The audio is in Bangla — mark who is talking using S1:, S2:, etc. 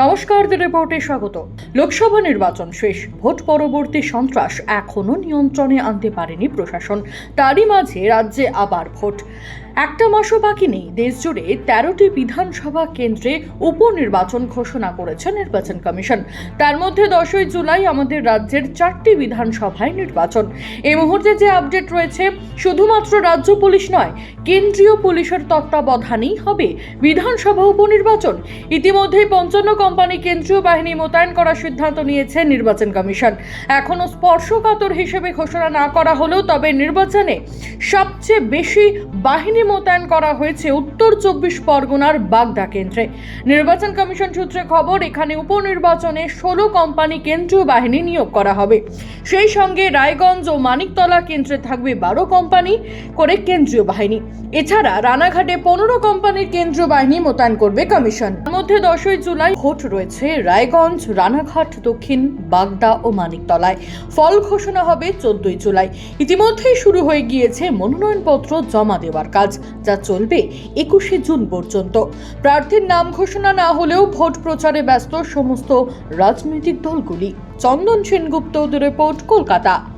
S1: নমস্কার দ্য রিপোর্টে স্বাগত। লোকসভা নির্বাচন শেষ, ভোট পরবর্তী সন্ত্রাস এখনও নিয়ন্ত্রণে আনতে পারেনি প্রশাসন, তারই মাঝে রাজ্যে আবার ভোট। একটা মাসও বাকি নেই দেশ জুড়ে তেরোটি বিধানসভা কেন্দ্রে উপনির্বাচন ঘোষণা করেছে নির্বাচন কমিশন। তার মধ্যে দশই জুলাই আমাদের রাজ্যের চারটি বিধানসভায় নির্বাচন। এই মুহূর্তে যে আপডেট রয়েছে, শুধুমাত্র রাজ্য পুলিশ নয়, কেন্দ্রীয় পুলিশের তত্ত্বাবধানেই হবে বিধানসভা উপনির্বাচন। ইতিমধ্যেই পঞ্চান্ন কোম্পানি কেন্দ্রীয় বাহিনী মোতায়েন করার সিদ্ধান্ত নিয়েছে নির্বাচন কমিশন। এখনও স্পর্শকাতর হিসেবে ঘোষণা না করা হলেও তবে নির্বাচনে সবচেয়ে বেশি বাহিনী মোতায়েন করা হয়েছে উত্তর চব্বিশ পরগনার বাগদা কেন্দ্রে। নির্বাচন কমিশন সূত্রে খবর, এখানে উপনির্বাচনে ষোলো কোম্পানি কেন্দ্রীয় বাহিনী নিয়োগ করা হবে। সেই সঙ্গে রায়গঞ্জ ও মানিকতলা কেন্দ্রে থাকবে বারো কোম্পানি করে কেন্দ্রীয় বাহিনী। এছাড়া রানাঘাটে পনেরো কোম্পানির কেন্দ্রীয় বাহিনী মোতায়েন করবে কমিশন। মধ্যে দশই জুলাই রয়েছে রায়গঞ্জ, রানাঘাট, দক্ষিণ, বাগদা ও মানিকতলায়। ফল ঘোষণা হবে চোদ্দই জুলাই। ইতিমধ্যেই শুরু হয়ে গিয়েছে মনোনয়নপত্র জমা দেওয়ার কাজ, যা চলবে একুশে জুন পর্যন্ত। প্রার্থীর নাম ঘোষণা না হলেও ভোট প্রচারে ব্যস্ত সমস্ত রাজনৈতিক দলগুলি। চন্দন সেনগুপ্ত রিপোর্ট, কলকাতা।